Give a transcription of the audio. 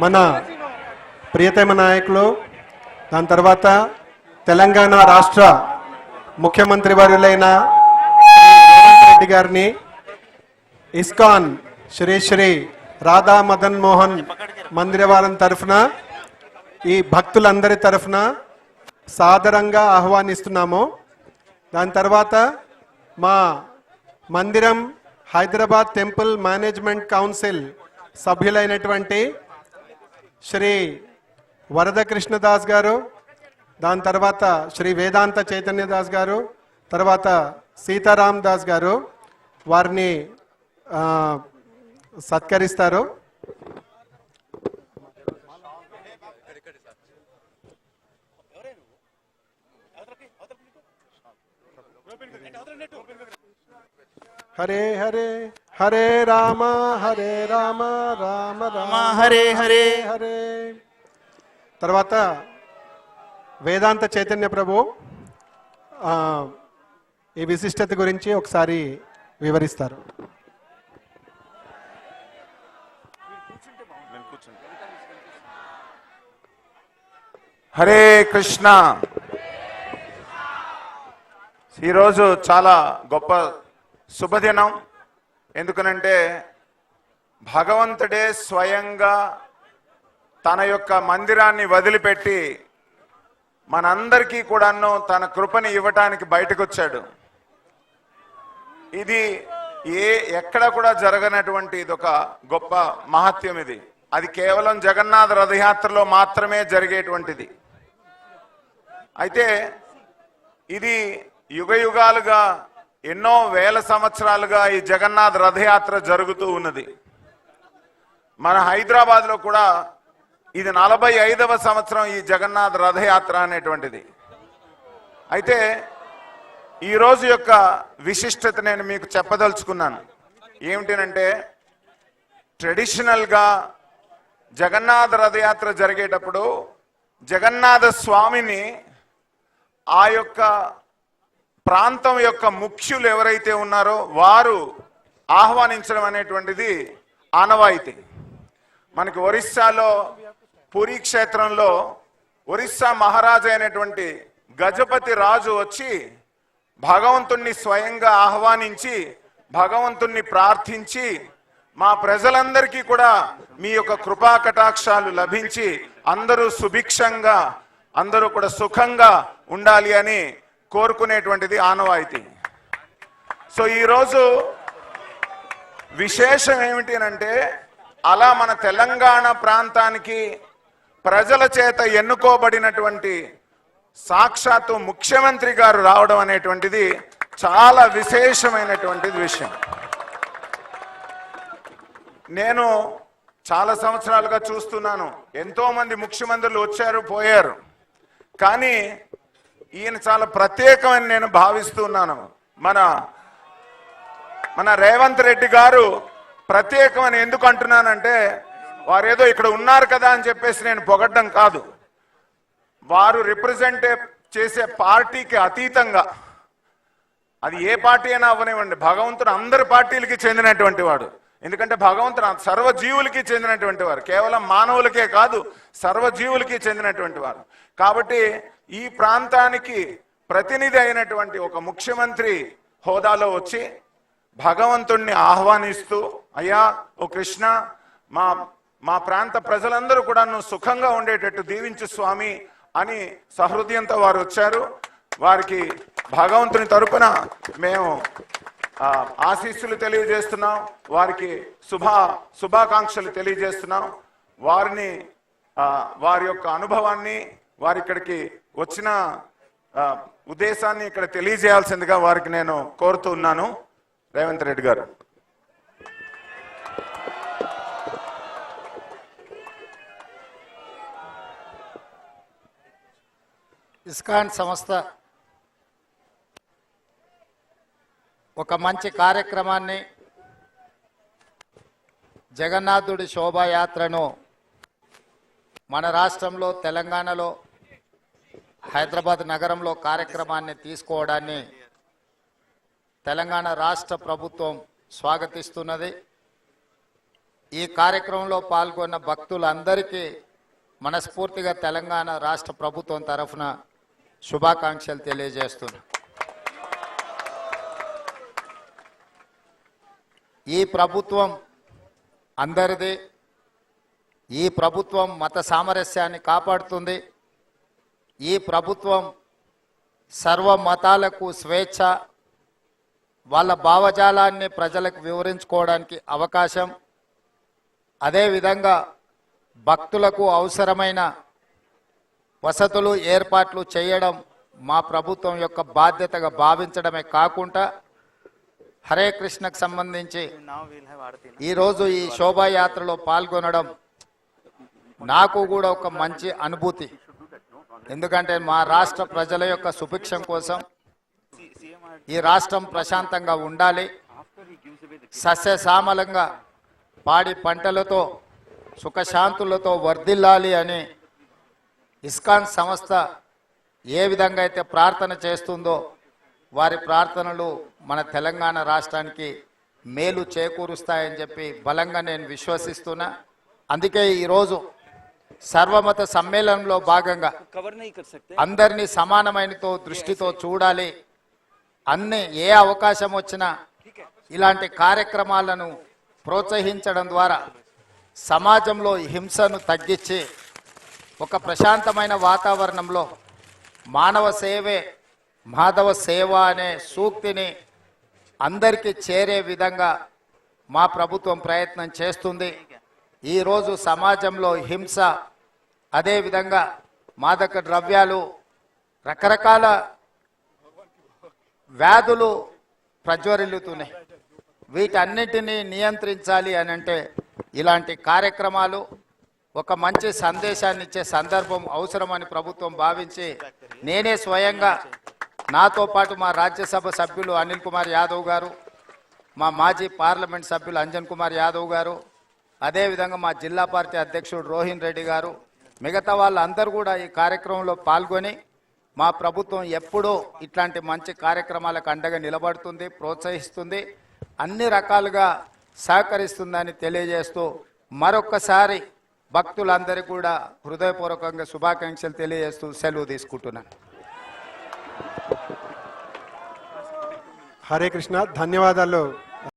మన ప్రియతమ నాయకులు దాని తర్వాత తెలంగాణ రాష్ట్ర ముఖ్యమంత్రి వారులైన శ్రీ రేవంత్ రెడ్డి గారిని ఇస్కాన్ శ్రీ శ్రీ రాధా మదన్ మోహన్ మందిరవారం తరఫున ఈ భక్తులందరి తరఫున సాదరంగా ఆహ్వానిస్తున్నాము. దాని తర్వాత మా మందిరం హైదరాబాద్ టెంపుల్ మేనేజ్మెంట్ కౌన్సిల్ సభ్యులైనటువంటి శ్రీ వరద కృష్ణదాస్ గారు దాని తర్వాత శ్రీ వేదాంత చైతన్య దాస్ గారు తర్వాత సీతారాం దాస్ గారు వారిని సత్కరిస్తారు. హరే హరే హరే రామ హరే రామ రామ రామ హరే హరే. హరే. తర్వాత వేదాంత చైతన్య ప్రభు ఆ, ఈ విశిష్టత గురించి ఒకసారి వివరిస్తారు. హరే కృష్ణ. ఈరోజు చాలా గొప్ప శుభదినం. ఎందుకనంటే భగవంతుడే స్వయంగా తన యొక్క మందిరాన్ని వదిలిపెట్టి మనందరికీ కూడాను తన కృపని ఇవ్వటానికి బయటకు వచ్చాడు ఇది ఏ ఎక్కడ కూడా జరగనటువంటి ఇది ఒక గొప్ప మహత్యం ఇది. అది కేవలం జగన్నాథ రథయాత్రలో మాత్రమే జరిగేటువంటిది. అయితే ఇది యుగ యుగాలుగా ఎన్నో వేల సంవత్సరాలుగా ఈ జగన్నాథ్ రథయాత్ర జరుగుతూ ఉన్నది. మన హైదరాబాద్లో కూడా ఇది నలభై ఐదవ సంవత్సరం ఈ జగన్నాథ రథయాత్ర అనేటువంటిది. అయితే ఈరోజు యొక్క విశిష్టత నేను మీకు చెప్పదలుచుకున్నాను. ఏమిటినంటే ట్రెడిషనల్గా జగన్నాథ రథయాత్ర జరిగేటప్పుడు జగన్నాథ స్వామిని ఆ యొక్క ప్రాంతం యొక్క ముఖ్యులు ఎవరైతే ఉన్నారో వారు ఆహ్వానించడం అనేటువంటిది ఆనవాయితీ. మనకి ఒరిస్సాలో పూరీ క్షేత్రంలో ఒరిస్సా మహారాజు అయినటువంటి గజపతి రాజు వచ్చి భగవంతుణ్ణి స్వయంగా ఆహ్వానించి భగవంతుణ్ణి ప్రార్థించి మా ప్రజలందరికీ కూడా మీ యొక్క కృపా కటాక్షాలు లభించి అందరూ సుభిక్షంగా అందరూ కూడా సుఖంగా ఉండాలి అని కోరుకునేటువంటిది ఆనవాయితీ. సో ఈరోజు విశేషం ఏమిటి అంటే అలా మన తెలంగాణ ప్రాంతానికి ప్రజల చేత ఎన్నుకోబడినటువంటి సాక్షాత్తు ముఖ్యమంత్రి గారు రావడం అనేటువంటిది చాలా విశేషమైనటువంటిది విషయం. నేను చాలా సంవత్సరాలుగా చూస్తున్నాను. ఎంతోమంది ముఖ్యమంత్రులు వచ్చారు పోయారు. కానీ ఈయన చాలా ప్రత్యేకమని నేను భావిస్తున్నాను. మన మన రేవంత్ రెడ్డి గారు ప్రత్యేకమని ఎందుకు అంటున్నానంటే వారేదో ఇక్కడ ఉన్నారు కదా అని చెప్పేసి నేను పొగడ్డం కాదు. వారు రిప్రజెంట్ చేసే పార్టీకి అతీతంగా అది ఏ పార్టీ అయినా అవ్వనివ్వండి. భగవంతుడు అందరి పార్టీలకి చెందినటువంటి వాడు. ఎందుకంటే భగవంతుడు సర్వజీవులకి చెందినటువంటి వారు. కేవలం మానవులకే కాదు సర్వజీవులకి చెందినటువంటి వారు. కాబట్టి ఈ ప్రాంతానికి ప్రతినిధి అయినటువంటి ఒక ముఖ్యమంత్రి హోదాలో వచ్చి భగవంతుణ్ణి ఆహ్వానిస్తూ అయ్యా ఓ కృష్ణ మా మా ప్రాంత ప్రజలందరూ కూడా నువ్వు సుఖంగా ఉండేటట్టు దీవించు స్వామి అని సహృదయంతో వారు వచ్చారు. వారికి భగవంతుని తరపున మేము ఆశీస్సులు తెలియజేస్తున్నాం వారికి శుభ శుభాకాంక్షలు తెలియజేస్తున్నాం. వారిని వారి యొక్క అనుభవాన్ని వారి ఇక్కడికి వచ్చిన ఉద్దేశాన్ని ఇక్కడ తెలియజేయాల్సిందిగా వారికి నేను కోరుతూ ఉన్నాను. రేవంత్ రెడ్డి గారు. ఇస్కాన్ సంస్థ ఒక మంచి కార్యక్రమాన్ని జగన్నాథుడి శోభాయాత్రను మన రాష్ట్రంలో తెలంగాణలో హైదరాబాద్ నగరంలో కార్యక్రమాన్ని తీసుకోవడాన్ని తెలంగాణ రాష్ట్ర ప్రభుత్వం స్వాగతిస్తున్నది. ఈ కార్యక్రమంలో పాల్గొన్న భక్తులందరికీ మనస్ఫూర్తిగా తెలంగాణ రాష్ట్ర ప్రభుత్వం తరఫున శుభాకాంక్షలు తెలియజేస్తున్నా. ఈ ప్రభుత్వం అందరిది ఈ ప్రభుత్వం మత సామరస్యాన్ని కాపాడుతుంది. ఈ ప్రభుత్వం సర్వ మతాలకు స్వేచ్ఛ వాళ్ళ భావజాలాన్ని ప్రజలకు వివరించుకోవడానికి అవకాశం. అదేవిధంగా భక్తులకు అవసరమైన వసతులు ఏర్పాట్లు చేయడం మా ప్రభుత్వం యొక్క బాధ్యతగా భావించడమే కాకుండా హరే కృష్ణకు సంబంధించి ఈరోజు ఈ శోభాయాత్రలో పాల్గొనడం నాకు కూడా ఒక మంచి అనుభూతి. ఎందుకంటే మా రాష్ట్ర ప్రజల యొక్క సుభిక్షం కోసం ఈ రాష్ట్రం ప్రశాంతంగా ఉండాలి. సస్యశ్యామలంగా పాడి పంటలతో సుఖశాంతులతో వర్ధిల్లాలి అని ఇస్కాన్ సంస్థ ఏ విధంగా అయితే ప్రార్థన చేస్తుందో వారి ప్రార్థనలు మన తెలంగాణ రాష్ట్రానికి మేలు చేకూరుస్తాయని చెప్పి బలంగా నేను విశ్వసిస్తున్నా. అందుకే ఈరోజు సర్వమత సమ్మేళనంలో భాగంగా అందరినీ సమానమైనతో దృష్టితో చూడాలి. అన్ని ఏ అవకాశం వచ్చినా ఇలాంటి కార్యక్రమాలను ప్రోత్సహించడం ద్వారా సమాజంలో హింసను తగ్గించి ఒక ప్రశాంతమైన వాతావరణంలో మానవ సేవే మాధవ సేవ అనే సూక్తిని అందరికీ చేరే విధంగా మా ప్రభుత్వం ప్రయత్నం చేస్తుంది. ఈరోజు సమాజంలో హింస అదేవిధంగా మాదక ద్రవ్యాలు రకరకాల వ్యాధులు ప్రజ్వరిల్లుతున్నాయి. వీటన్నిటినీ నియంత్రించాలి అని అంటే ఇలాంటి కార్యక్రమాలు ఒక మంచి సందేశాన్ని ఇచ్చే సందర్భం అవసరమని ప్రభుత్వం భావించి నేనే స్వయంగా నాతో పాటు మా రాజ్యసభ సభ్యులు అనిల్ కుమార్ యాదవ్ గారు మా మాజీ పార్లమెంట్ సభ్యులు అంజన్ కుమార్ యాదవ్ గారు అదేవిధంగా మా జిల్లా పార్టీ అధ్యక్షుడు రోహిన్ రెడ్డి గారు మిగతా వాళ్ళందరూ కూడా ఈ కార్యక్రమంలో పాల్గొని మా ప్రభుత్వం ఎప్పుడూ ఇట్లాంటి మంచి కార్యక్రమాలకు అండగా నిలబడుతుంది ప్రోత్సహిస్తుంది అన్ని రకాలుగా సహకరిస్తుందని తెలియజేస్తూ మరొక్కసారి భక్తులందరికీ కూడా హృదయపూర్వకంగా శుభాకాంక్షలు తెలియజేస్తూ సెలవు తీసుకుంటున్నాను. హరే కృష్ణ ధన్యవాదాలు.